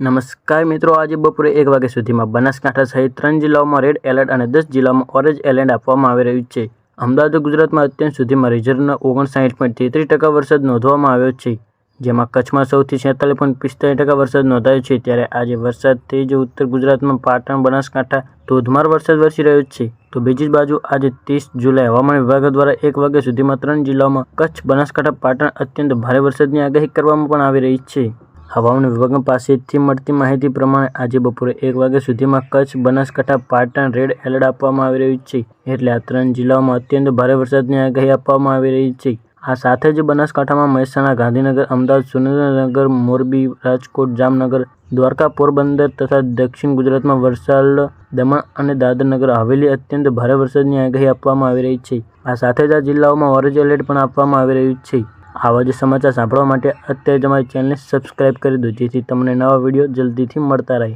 નમસ્કાર મિત્રો, આજે બપોરે એક વાગ્યા સુધીમાં બનાસકાંઠા સહિત ત્રણ જિલ્લાઓમાં રેડ એલર્ટ અને દસ જિલ્લામાં ઓરેન્જ એલર્ટ આપવામાં આવી રહ્યું છે. અમદાવાદ, ગુજરાતમાં અત્યંત સુધીમાં રિઝર્વના ઓગણસાઠ પોઈન્ટ તેત્રીસ ટકા વરસાદ નોંધવામાં આવ્યો છે. જેમાં કચ્છમાં સૌથી છેતાલીસ પોઈન્ટ પિસ્તાલીસ ટકા વરસાદ નોંધાયો છે, ત્યારે આજે વરસાદ તેજ ઉત્તર ગુજરાતમાં પાટણ, બનાસકાંઠા ધોધમાર વરસાદ વરસી રહ્યો છે. તો બીજી જ બાજુ આજે ત્રીસ જુલાઈ હવામાન વિભાગ દ્વારા એક વાગ્યા સુધીમાં ત્રણ જિલ્લાઓમાં કચ્છ, બનાસકાંઠા, પાટણ અત્યંત ભારે વરસાદની આગાહી કરવામાં પણ આવી રહી છે. હવામાન વિભાગ પાસેથી મળતી માહિતી પ્રમાણે આજે બપોરે એક વાગ્યા સુધીમાં કચ્છ, બનાસકાંઠા, પાટણ, રેડ એલર્ટ આપવામાં આવી રહ્યું છે. એટલે આ ત્રણ જિલ્લાઓમાં અત્યંત ભારે વરસાદની આગાહી આપવામાં આવી રહી છે. આ સાથે જ બનાસકાંઠામાં મહેસાણા, ગાંધીનગર, અમદાવાદ, સુરેન્દ્રનગર, મોરબી, રાજકોટ, જામનગર, દ્વારકા, પોરબંદર તથા દક્ષિણ ગુજરાતમાં વલસાડ, દમણ અને દાદરનગર હવેલી અત્યંત ભારે વરસાદની આગાહી આપવામાં આવી રહી છે. આ સાથે જ આ જિલ્લાઓમાં ઓરેન્જ એલર્ટ પણ આપવામાં આવી રહ્યું છે. આવા જ સમાચાર સાંભળવા માટે અત્યારે તમારી ચેનલને સબસ્ક્રાઈબ કરી દો, જેથી તમને નવા વીડિયો જલ્દીથી મળતા રહે.